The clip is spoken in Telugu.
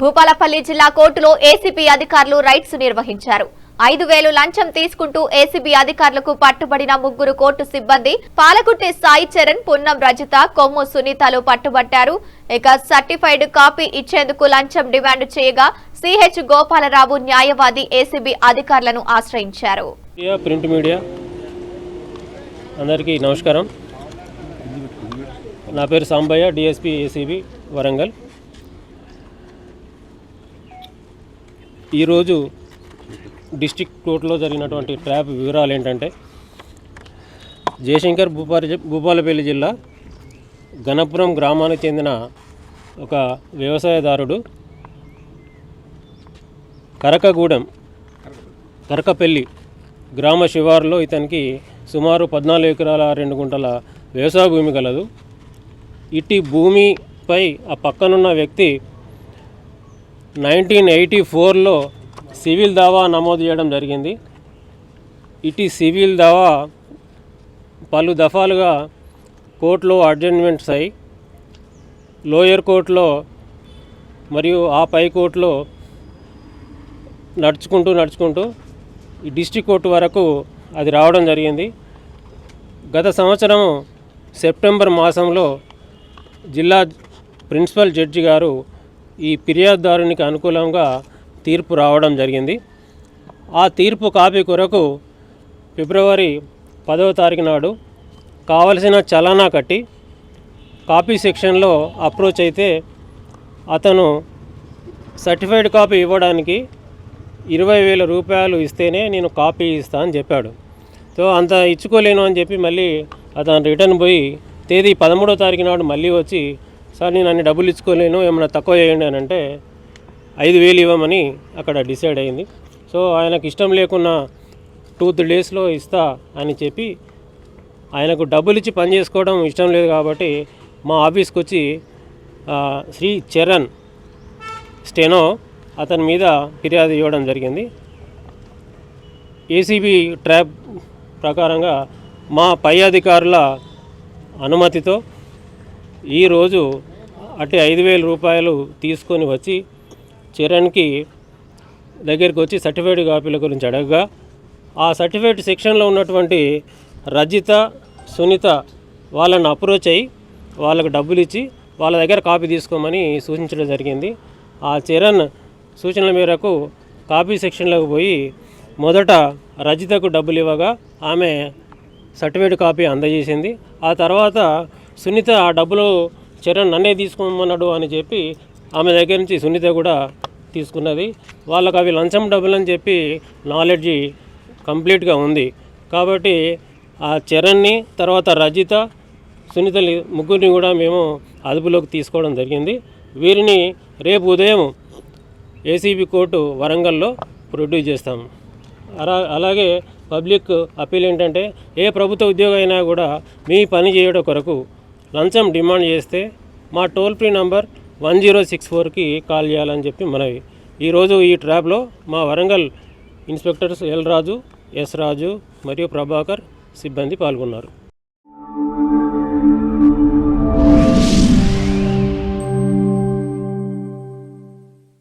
భూపాలపల్లి జిల్లా కోర్టులో ఏసీబీ అధికారులు రైట్స్ నిర్వహించారు. ఐదు వేలు లంచం తీసుకుంటూ ఏసీబీ అధికారులకు పట్టుబడిన ముగ్గురు కోర్టు సిబ్బంది పాలకుర్తి సాయి చరణ్ పున్నం రజిత కొమ్ము సునీతలు పట్టుబట్టారు. ఇక సర్టిఫైడ్ కాపీ ఇచ్చేందుకు లంచం డిమాండ్ చేయగా సిహెచ్ గోపాలరావు న్యాయవాది ఏసీబీ అధికారులను ఆశ్రయించారు. ప్రింట్ మీడియా అందరికీ నమస్కారం. నా పేరు సాంబయ్య డిఎస్పీ ఏసీబీ వరంగల్. ఈరోజు డిస్టిక్ కోర్టులో జరిగినటువంటి ట్రాప్ వివరాలు ఏంటంటే జయశంకర్ భూపాల భూపాలపల్లి జిల్లా గణపురం గ్రామానికి చెందిన ఒక వ్యవసాయదారుడు కరకగూడెం కరకపల్లి గ్రామ శివారులో ఇతనికి సుమారు పద్నాలుగు ఎకరాల రెండు గుంటల వ్యవసాయ భూమి కలదు ఇట్టి భూమిపై ఆ పక్కనున్న వ్యక్తి నైన్టీన్ ఎయిటీ ఫోర్లో సివిల్ దావా నమోదు చేయడం జరిగింది. ఇటు సివిల్ దావా పలు దఫాలుగా కోర్టులో అడ్జస్ట్మెంట్స్ అయి లోయర్ కోర్టులో మరియు ఆ పై కోర్టులో నడుచుకుంటూ నడుచుకుంటూ ఈ డిస్టిక్ కోర్టు వరకు అది రావడం జరిగింది. గత సంవత్సరం సెప్టెంబర్ మాసంలో జిల్లా ప్రిన్సిపల్ జడ్జి గారు ఈ ఫిర్యాదుదారునికి అనుకూలంగా తీర్పు రావడం జరిగింది. ఆ తీర్పు కాపీ కొరకు ఫిబ్రవరి పదవ తారీఖు నాడు కావలసిన చలానా కట్టి కాపీ సెక్షన్లో అప్రోచ్ అయితే అతను సర్టిఫైడ్ కాపీ ఇవ్వడానికి ఇరవై వేల రూపాయలు ఇస్తేనే నేను కాపీ ఇస్తా అని చెప్పాడు. సో అంత ఇచ్చుకోలేను అని చెప్పి మళ్ళీ అతను రిటర్న్ పోయి తేదీ పదమూడో తారీఖు నాడు మళ్ళీ వచ్చి సార్ నేను అన్ని డబ్బులు ఇచ్చుకోలేను ఏమైనా తక్కువ చేయండి అని అంటే ఐదు వేలు ఇవ్వమని అక్కడ డిసైడ్ అయింది. సో ఆయనకు ఇష్టం లేకున్నా టూ త్రీ డేస్లో ఇస్తా అని చెప్పి ఆయనకు డబ్బులు ఇచ్చి పని చేసుకోవడం ఇష్టం లేదు కాబట్టి మా ఆఫీస్కి వచ్చి శ్రీ చరణ్ స్టెనో అతని మీద ఫిర్యాదు ఇవ్వడం జరిగింది. ఏసీబీ ట్రాప్ ప్రకారంగా మా పై అధికారుల అనుమతితో ఈరోజు అటు ఐదు వేల రూపాయలు తీసుకొని వచ్చి చరణ్కి దగ్గరికి వచ్చి సర్టిఫైడ్ కాపీల గురించి అడగగా ఆ సర్టిఫైడ్ సెక్షన్లో ఉన్నటువంటి రజిత సునీత వాళ్ళని అప్రోచ్ అయ్యి వాళ్ళకు డబ్బులు ఇచ్చి వాళ్ళ దగ్గర కాపీ తీసుకోమని సూచించడం జరిగింది. ఆ చరణ్ సూచనల మేరకు కాపీ సెక్షన్లోకి పోయి మొదట రజితకు డబ్బులు ఇవ్వగా ఆమె సర్టిఫైడ్ కాపీ అందజేసింది. ఆ తర్వాత సునీత ఆ డబ్బులు చరణ్ నన్నే తీసుకోమన్నాడు అని చెప్పి ఆమె దగ్గర నుంచి సునీత కూడా తీసుకున్నది. వాళ్ళకు అవి లంచం డబ్బులు అని చెప్పి నాలెడ్జి కంప్లీట్గా ఉంది. కాబట్టి ఆ చరణ్ని తర్వాత రజిత సునీతలి ముగ్గురిని కూడా మేము అదుపులోకి తీసుకోవడం జరిగింది. వీరిని రేపు ఉదయం ఏసీబీ కోర్టు వరంగల్లో ప్రొడ్యూస్ చేస్తాం అలా అలాగే పబ్లిక్ అప్పీల్ ఏంటంటే ఏ ప్రభుత్వ ఉద్యోగం అయినా కూడా మీ పని చేయడం కొరకు లంచం డిమాండ్ చేస్తే మా toll free number one zero six ఫోర్కి కాల్ చేయాలని చెప్పి మనవి. ఈరోజు ఈ ట్రాప్లో మా Warangal inspectors L Raju S Raju మరియు ప్రభాకర్ సిబ్బంది పాల్గొన్నారు.